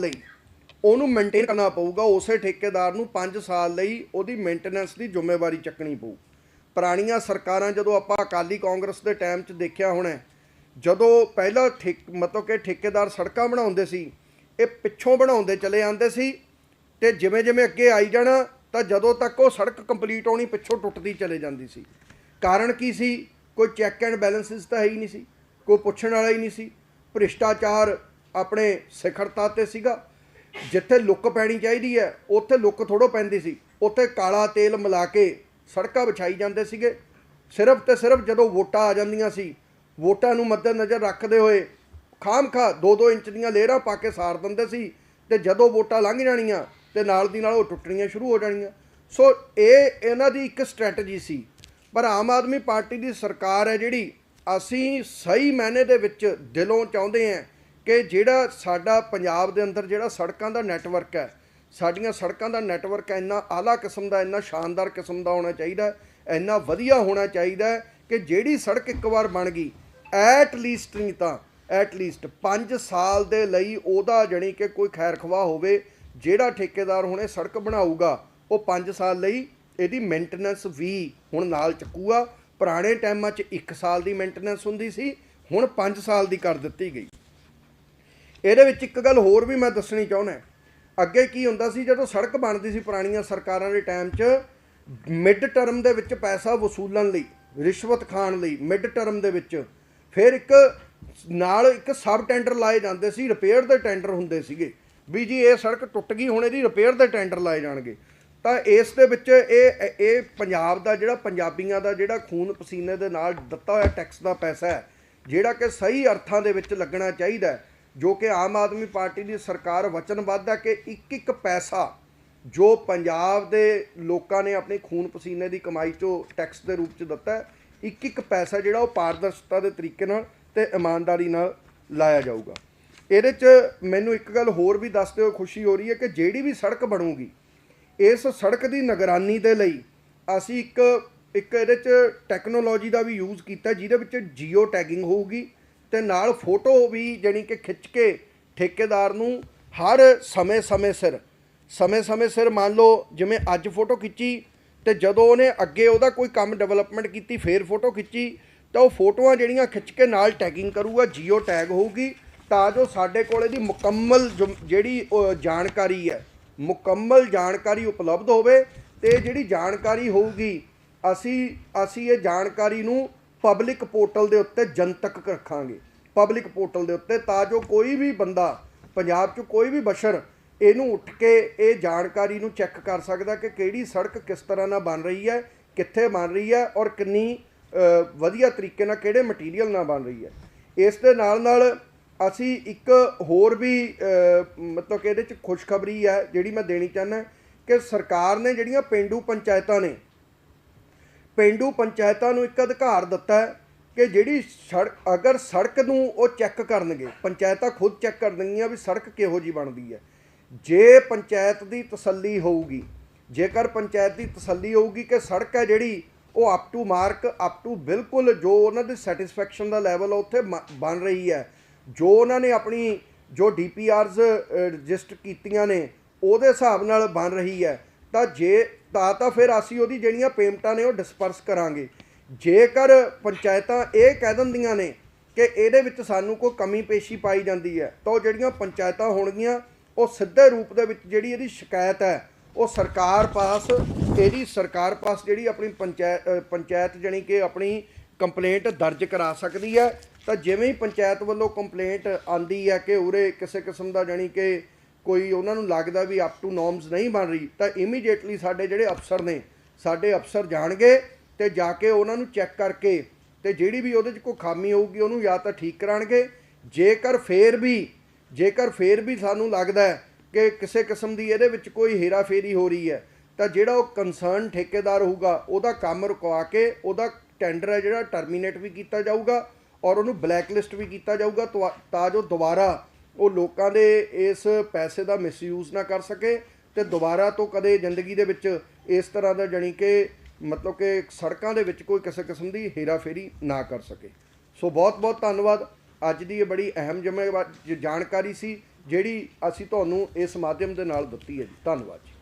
ਲਈ। ਉਹਨੂੰ ਮੇਨਟੇਨ ਕਰਨਾ ਪਊਗਾ, ਉਸੇ ਠੇਕੇਦਾਰ ਨੂੰ 5 ਸਾਲ ਲਈ ਉਹਦੀ ਮੇਨਟੇਨੈਂਸ ਦੀ ਜ਼ਿੰਮੇਵਾਰੀ ਚੱਕਣੀ ਪਊ। ਪੁਰਾਣੀਆਂ ਸਰਕਾਰਾਂ ਜਦੋਂ ਆਪਾਂ ਅਕਾਲੀ ਕਾਂਗਰਸ ਦੇ ਟਾਈਮ 'ਚ ਦੇਖਿਆ ਹੋਣਾ, ਜਦੋਂ ਪਹਿਲਾਂ ਠੇਕ, ਮਤਲਬ ਕਿ ਠੇਕੇਦਾਰ ਸੜਕਾਂ ਬਣਾਉਂਦੇ ਸੀ, ਇਹ ਪਿੱਛੋਂ ਬਣਾਉਂਦੇ ਚਲੇ ਜਾਂਦੇ ਸੀ ਤੇ ਜਿਵੇਂ ਜਿਵੇਂ ਅੱਗੇ ਆਈ ਜਾਣਾ, ਤਾਂ ਜਦੋਂ ਤੱਕ ਉਹ ਸੜਕ ਕੰਪਲੀਟ ਹੋਣੀ, ਪਿੱਛੋਂ ਟੁੱਟਦੀ ਚਲੇ ਜਾਂਦੀ ਸੀ। ਕਾਰਨ ਕੀ ਸੀ? ਕੋਈ ਚੈੱਕ ਐਂਡ ਬੈਲੈਂਸਿਸ ਤਾਂ ਹੈ ਹੀ ਨਹੀਂ ਸੀ, ਕੋਈ ਪੁੱਛਣ ਵਾਲਾ ਹੀ ਨਹੀਂ ਸੀ। ਭ੍ਰਿਸ਼ਟਾਚਾਰ ਆਪਣੇ ਸਿਖਰਤਾ ਤੇ ਸੀਗਾ। ਜਿੱਥੇ ਲੁੱਕ ਪੈਣੀ ਚਾਹੀਦੀ ਹੈ, ਉੱਥੇ ਲੁੱਕ ਥੋੜੋ ਪੈਂਦੀ ਸੀ। ਉੱਥੇ ਕਾਲਾ ਤੇਲ ਮਿਲਾ ਕੇ ਸੜਕਾਂ ਵਿਛਾਈ ਜਾਂਦੇ ਸੀਗੇ। ਸਿਰਫ ਤੇ ਸਿਰਫ ਜਦੋਂ ਵੋਟਾਂ ਆ ਜਾਂਦੀਆਂ ਸੀ, ਵੋਟਾਂ ਨੂੰ ਮੱਦੇਨਜ਼ਰ ਰੱਖਦੇ ਹੋਏ ਖਾਮਖਾ 2-2 ਇੰਚ ਦੀਆਂ ਲੇਰਾਂ ਪਾ ਕੇ ਸਾਰ ਦਿੰਦੇ ਸੀ ਤੇ ਜਦੋਂ ਵੋਟਾਂ ਲੰਘ ਜਾਣੀਆਂ ਤੇ ਨਾਲ ਦੀ ਨਾਲ ਉਹ ਟੁੱਟਣੀਆਂ ਸ਼ੁਰੂ ਹੋ ਜਾਣੀਆਂ। ਸੋ ਇਹ ਇਹਨਾਂ ਦੀ ਇੱਕ ਸਟ੍ਰੈਟਜੀ ਸੀ। ਪਰ ਆਮ ਆਦਮੀ ਪਾਰਟੀ ਦੀ ਸਰਕਾਰ ਹੈ ਜਿਹੜੀ ਅਸੀਂ ਸਹੀ ਮਾਇਨੇ ਦੇ ਵਿੱਚ ਦਿਲੋਂ ਚਾਹੁੰਦੇ ਹਾਂ ਕਿ ਜਿਹੜਾ ਸਾਡਾ ਪੰਜਾਬ ਦੇ ਅੰਦਰ ਜਿਹੜਾ ਸੜਕਾਂ ਦਾ ਨੈਟਵਰਕ ਹੈ, ਸਾਡੀਆਂ ਸੜਕਾਂ ਦਾ ਨੈਟਵਰਕ ਇੰਨਾ ਆਲਾ ਕਿਸਮ ਦਾ, ਇੰਨਾ ਸ਼ਾਨਦਾਰ ਕਿਸਮ ਦਾ ਹੋਣਾ ਚਾਹੀਦਾ, ਇੰਨਾ ਵਧੀਆ ਹੋਣਾ ਚਾਹੀਦਾ ਕਿ ਜਿਹੜੀ ਸੜਕ ਇੱਕ ਵਾਰ ਬਣ ਗਈ ਐਟ ਲੀਸਟ ਨਹੀਂ ਤਾਂ ਐਟ ਲੀਸਟ 5 ਸਾਲ ਦੇ ਲਈ ਉਹਦਾ ਜਣੀ ਕਿ ਕੋਈ ਖੈਰ ਖਵਾ ਹੋਵੇ, ਜਿਹੜਾ ਠੇਕੇਦਾਰ ਹੁਣੇ ਸੜਕ ਬਣਾਊਗਾ, ਉਹ 5 ਸਾਲ ਲਈ ਇਹਦੀ ਮੇਨਟੇਨੈਂਸ ਵੀ ਹੁਣ ਨਾਲ ਚੱਕੂਗਾ। ਪੁਰਾਣੇ ਟਾਈਮਾਂ 'ਚ 1 ਸਾਲ ਦੀ ਮੇਨਟੇਨੈਂਸ ਹੁੰਦੀ ਸੀ, ਹੁਣ 5 ਸਾਲ ਦੀ ਕਰ ਦਿੱਤੀ ਗਈ। ਇਹਦੇ ਵਿੱਚ ਇੱਕ ਗੱਲ ਹੋਰ ਵੀ ਮੈਂ ਦੱਸਣੀ ਚਾਹੁੰਦਾ ਅੱਗੇ ਕੀ ਹੁੰਦਾ ਸੀ ਜਦੋਂ ਸੜਕ ਬਣਦੀ ਸੀ ਪੁਰਾਣੀਆਂ ਸਰਕਾਰਾਂ ਦੇ ਟਾਈਮ 'ਚ ਮਿਡ ਟਰਮ ਦੇ ਵਿੱਚ ਪੈਸਾ ਵਸੂਲਣ ਲਈ ਰਿਸ਼ਵਤ ਖਾਣ ਲਈ ਮਿਡ ਟਰਮ ਦੇ ਵਿੱਚ ਫਿਰ ਇੱਕ ਨਾਲ ਇੱਕ ਸਬ ਟੈਂਡਰ ਲਾਏ ਜਾਂਦੇ ਸੀ ਰਿਪੇਅਰ ਦੇ ਟੈਂਡਰ ਹੁੰਦੇ ਸੀਗੇ। ਵੀ ਜੀ ਇਹ ਸੜਕ ਟੁੱਟ ਗਈ ਹੁਣ ਇਹਦੀ ਰਿਪੇਅਰ ਦੇ ਟੈਂਡਰ ਲਾਏ ਜਾਣਗੇ। ਤਾਂ ਇਸ ਦੇ ਵਿੱਚ ਇਹ ਇਹ ਪੰਜਾਬ ਦਾ ਜਿਹੜਾ ਪੰਜਾਬੀਆਂ ਦਾ ਜਿਹੜਾ ਖੂਨ ਪਸੀਨੇ ਦੇ ਨਾਲ ਦਿੱਤਾ ਹੋਇਆ ਟੈਕਸ ਦਾ ਪੈਸਾ ਹੈ ਜਿਹੜਾ ਕਿ ਸਹੀ ਅਰਥਾਂ ਦੇ ਵਿੱਚ ਲੱਗਣਾ ਚਾਹੀਦਾ ਹੈ, ਜੋ ਕਿ ਆਮ ਆਦਮੀ ਪਾਰਟੀ ਦੀ ਸਰਕਾਰ ਵਚਨਬੱਧ ਹੈ ਕਿ ਇੱਕ ਇੱਕ ਪੈਸਾ ਜੋ ਪੰਜਾਬ ਦੇ ਲੋਕਾਂ ਨੇ ਆਪਣੀ ਖੂਨ ਪਸੀਨੇ ਦੀ ਕਮਾਈ ਚੋਂ ਟੈਕਸ ਦੇ ਰੂਪ ਚ ਦਿੱਤਾ ਇੱਕ ਇੱਕ ਪੈਸਾ ਜਿਹੜਾ ਉਹ ਪਾਰਦਰਸ਼ਤਾ ਦੇ ਤਰੀਕੇ ਨਾਲ ਤੇ ਇਮਾਨਦਾਰੀ ਨਾਲ ਲਾਇਆ ਜਾਊਗਾ। ਇਹਦੇ ਚ ਮੈਨੂੰ ਇੱਕ ਗੱਲ ਹੋਰ ਵੀ ਦੱਸਦੇ ਹੋ ਖੁਸ਼ੀ ਹੋ ਰਹੀ ਹੈ ਕਿ ਜਿਹੜੀ ਵੀ ਸੜਕ ਬਣੂਗੀ, ਇਸ ਸੜਕ ਦੀ ਨਿਗਰਾਨੀ ਦੇ ਲਈ ਅਸੀਂ ਇੱਕ ਇੱਕ ਇਹਦੇ ਚ ਟੈਕਨੋਲੋਜੀ ਦਾ ਵੀ ਯੂਜ਼ ਕੀਤਾ, ਜਿਹਦੇ ਵਿੱਚ ਜੀਓ ਟੈਗਿੰਗ ਹੋਊਗੀ ਤੇ ਨਾਲ ਫੋਟੋ ਵੀ ਜਾਣੀ ਕਿ ਖਿੱਚ ਕੇ ਠੇਕੇਦਾਰ ਨੂੰ ਹਰ ਸਮੇਂ-ਸਮੇਂ ਸਿਰ ਸਮੇਂ-ਸਮੇਂ ਸਿਰ ਮੰਨ ਲਓ ਜਿਵੇਂ ਅੱਜ ਫੋਟੋ ਖਿੱਚੀ ਤੇ ਜਦੋਂ ਉਹਨੇ ਅੱਗੇ ਉਹਦਾ ਕੋਈ ਕੰਮ ਡਿਵੈਲਪਮੈਂਟ ਕੀਤੀ, ਫੇਰ ਫੋਟੋ ਖਿੱਚੀ, ਤਾਂ ਉਹ ਫੋਟੋਆਂ ਜਿਹੜੀਆਂ ਖਿੱਚ ਕੇ ਨਾਲ ਟੈਗਿੰਗ ਕਰੂਗਾ, ਜੀਓ ਟੈਗ ਹੋਊਗੀ, ਤਾਂ ਜੋ ਸਾਡੇ ਕੋਲ ਇਹਦੀ ਮੁਕੰਮਲ ਜੋ- ਜਿਹੜੀ ਉਹ ਜਾਣਕਾਰੀ ਹੈ, ਮੁਕੰਮਲ ਜਾਣਕਾਰੀ ਉਪਲਬਧ ਹੋਵੇ ਤੇ ਜਿਹੜੀ ਜਾਣਕਾਰੀ ਹੋਊਗੀ, ਅਸੀਂ ਅਸੀਂ ਇਹ ਜਾਣਕਾਰੀ ਨੂੰ ਪਬਲਿਕ ਪੋਰਟਲ ਦੇ ਉੱਤੇ ਜਨਤਕ ਰੱਖਾਂਗੇ। ਪਬਲਿਕ ਪੋਰਟਲ ਦੇ ਉੱਤੇ ਤਾਂ ਜੋ ਕੋਈ ਵੀ ਬੰਦਾ ਪੰਜਾਬ 'ਚ ਕੋਈ ਵੀ ਬਸ਼ਰ ਇਹਨੂੰ ਉੱਠ ਕੇ ਇਹ ਜਾਣਕਾਰੀ ਨੂੰ ਚੈੱਕ ਕਰ ਸਕਦਾ ਕਿ ਕਿਹੜੀ ਸੜਕ ਕਿਸ ਤਰ੍ਹਾਂ ਨਾਲ ਬਣ ਰਹੀ ਹੈ, ਕਿੱਥੇ ਬਣ ਰਹੀ ਹੈ ਔਰ ਕਿੰਨੀ ਵਧੀਆ ਤਰੀਕੇ ਨਾਲ ਕਿਹੜੇ ਮਟੀਰੀਅਲ ਨਾਲ ਬਣ ਰਹੀ ਹੈ। ਇਸ ਦੇ ਨਾਲ ਨਾਲ ਅਸੀਂ ਇੱਕ ਹੋਰ ਵੀ ਮਤਲਬ ਕਿ ਇਹਦੇ ਚ ਖੁਸ਼ਖਬਰੀ ਹੈ ਜਿਹੜੀ ਮੈਂ ਦੇਣੀ ਚਾਹੁੰਦਾ ਕਿ ਸਰਕਾਰ ਨੇ ਜਿਹੜੀਆਂ ਪਿੰਡੂ ਪੰਚਾਇਤਾਂ ਨੇ, ਪਿੰਡੂ ਪੰਚਾਇਤਾਂ ਨੂੰ ਇੱਕ ਅਧਿਕਾਰ ਦਿੱਤਾ ਹੈ ਕਿ ਜਿਹੜੀ ਸੜਕ, ਅਗਰ ਸੜਕ ਨੂੰ ਉਹ ਚੈੱਕ ਕਰਨਗੇ, ਪੰਚਾਇਤਾਂ ਖੁਦ ਚੈੱਕ ਕਰਨਗੀਆਂ ਵੀ ਸੜਕ ਕਿਹੋ ਜੀ ਬਣਦੀ ਹੈ। ਜੇ ਪੰਚਾਇਤ ਦੀ ਤਸੱਲੀ ਹੋਊਗੀ, ਜੇਕਰ ਪੰਚਾਇਤ ਦੀ ਤਸੱਲੀ ਹੋਊਗੀ ਕਿ ਸੜਕ ਹੈ ਜਿਹੜੀ, ਉਹ up to mark up to ਬਿਲਕੁਲ ਜੋ ਉਹਨਾਂ ਦੀ ਸੈਟੀਸਫੈਕਸ਼ਨ ਦਾ ਲੈਵਲ ਉੱਥੇ ਮ- ਬਣ ਰਹੀ ਹੈ। ਜੋ ਉਹਨਾਂ ਨੇ ਆਪਣੀ, ਜੋ ਡੀਪੀਆਰਸ ਰਜਿਸਟਰ ਕੀਤੀਆਂ ਨੇ, ਉਹਦੇ ਹਿਸਾਬ ਨਾਲ ਬਣ ਰਹੀ ਹੈ। ਤਾਂ ਜੇ, ਤਾਂ ਤਾਂ ਫਿਰ ਅਸੀਂ ਉਹਦੀ ਜਿਹੜੀਆਂ ਪੇਮੈਂਟਾਂ ਨੇ ਉਹ ਡਿਸਪਰਸ ਕਰਾਂਗੇ। ਜੇਕਰ ਪੰਚਾਇਤਾਂ ਇਹ ਕਹਿ ਦਿੰਦੀਆਂ ਨੇ ਕਿ ਇਹਦੇ ਵਿੱਚ ਸਾਨੂੰ ਕੋਈ ਕਮੀ ਪੇਸ਼ੀ ਪਾਈ ਜਾਂਦੀ ਹੈ, ਤਾਂ ਉਹ ਜਿਹੜੀਆਂ ਪੰਚਾਇਤਾਂ ਹੋਣਗੀਆਂ, ਉਹ ਸਿੱਧੇ ਰੂਪ ਦੇ ਵਿੱਚ ਜਿਹੜੀ ਇਹਦੀ ਸ਼ਿਕਾਇਤ ਹੈ, ਉਹ ਸਰਕਾਰ ਪਾਸ, ਇਹਦੀ ਸਰਕਾਰ ਪਾਸ ਜਿਹੜੀ ਆਪਣੀ ਪੰਚਾਇਤ ਪੰਚਾਇਤ ਜਾਣੀ ਕਿ ਆਪਣੀ ਕੰਪਲੇਂਟ ਦਰਜ ਕਰਾ ਸਕਦੀ ਹੈ। ਤਾਂ ਜਿਵੇਂ ਹੀ ਪੰਚਾਇਤ ਵੱਲੋਂ ਕੰਪਲੇਂਟ ਆਂਦੀ ਹੈ ਕਿ ਉਰੇ ਕਿਸੇ ਕਿਸਮ ਦਾ ਜਾਣੀ ਕਿ ਕੋਈ ਉਹਨਾਂ ਨੂੰ ਲੱਗਦਾ ਵੀ ਅਪ ਟੂ ਨੋਰਮਸ ਨਹੀਂ ਬਣ ਰਹੀ, ਤਾਂ ਇਮੀਡੀਏਟਲੀ ਸਾਡੇ ਜਿਹੜੇ ਅਫਸਰ ਨੇ, ਸਾਡੇ ਅਫਸਰ ਜਾਣਗੇ ਤੇ ਜਾ ਕੇ ਉਹਨਾਂ ਨੂੰ ਚੈੱਕ ਕਰਕੇ ਤੇ ਜਿਹੜੀ ਵੀ ਉਹਦੇ 'ਚ ਕੋਈ ਖਾਮੀ ਹੋਊਗੀ, ਉਹਨੂੰ ਜਾਂ ਤਾਂ ਠੀਕ ਕਰਾਣਗੇ। ਜੇਕਰ ਫੇਰ ਵੀ, ਜੇਕਰ ਫੇਰ ਵੀ ਸਾਨੂੰ ਲੱਗਦਾ ਕਿ ਕਿਸੇ ਕਿਸਮ ਦੀ ਇਹਦੇ ਵਿੱਚ ਕੋਈ ਹੇਰਾਫੇਰੀ ਹੋ ਰਹੀ ਹੈ, ਤਾਂ ਜਿਹੜਾ ਉਹ ਕੰਸਰਨ ਠੇਕੇਦਾਰ ਹੋਊਗਾ, ਉਹਦਾ ਕੰਮ ਰੁਕਵਾ ਕੇ ਉਹਦਾ ਟੈਂਡਰ ਹੈ ਜਿਹੜਾ ਟਰਮੀਨੇਟ ਵੀ ਕੀਤਾ ਜਾਊਗਾ ਔਰ ਉਹਨੂੰ ਬਲੈਕ ਲਿਸਟ ਵੀ ਕੀਤਾ ਜਾਊਗਾ ਤੁਆ- ਤਾਂ ਜੋ ਦੁਬਾਰਾ ਉਹ ਲੋਕਾਂ ਦੇ ਇਸ ਪੈਸੇ ਦਾ ਮਿਸਯੂਜ਼ ਨਾ ਕਰ ਸਕੇ ਤੇ ਦੁਬਾਰਾ ਤੋਂ ਕਦੇ ਜ਼ਿੰਦਗੀ ਦੇ ਵਿੱਚ ਇਸ ਤਰ੍ਹਾਂ ਦਾ ਜਾਣੀ ਕਿ ਮਤਲਬ ਕਿ ਸੜਕਾਂ ਦੇ ਵਿੱਚ ਕੋਈ ਕਿਸੇ ਕਿਸਮ ਦੀ ਹੇਰਾਫੇਰੀ ਨਾ ਕਰ ਸਕੇ। ਸੋ ਬਹੁਤ ਬਹੁਤ ਧੰਨਵਾਦ। ਅੱਜ ਦੀ ਇਹ ਬੜੀ ਅਹਿਮ ਜ਼ਿੰਮੇਵਾਰੀ ਜਾਣਕਾਰੀ ਸੀ, ਜਿਹੜੀ ਅਸੀਂ ਤੁਹਾਨੂੰ ਇਸ ਮਾਧਿਅਮ ਦੇ ਨਾਲ ਦਿੱਤੀ ਹੈ ਜੀ। ਧੰਨਵਾਦ ਜੀ।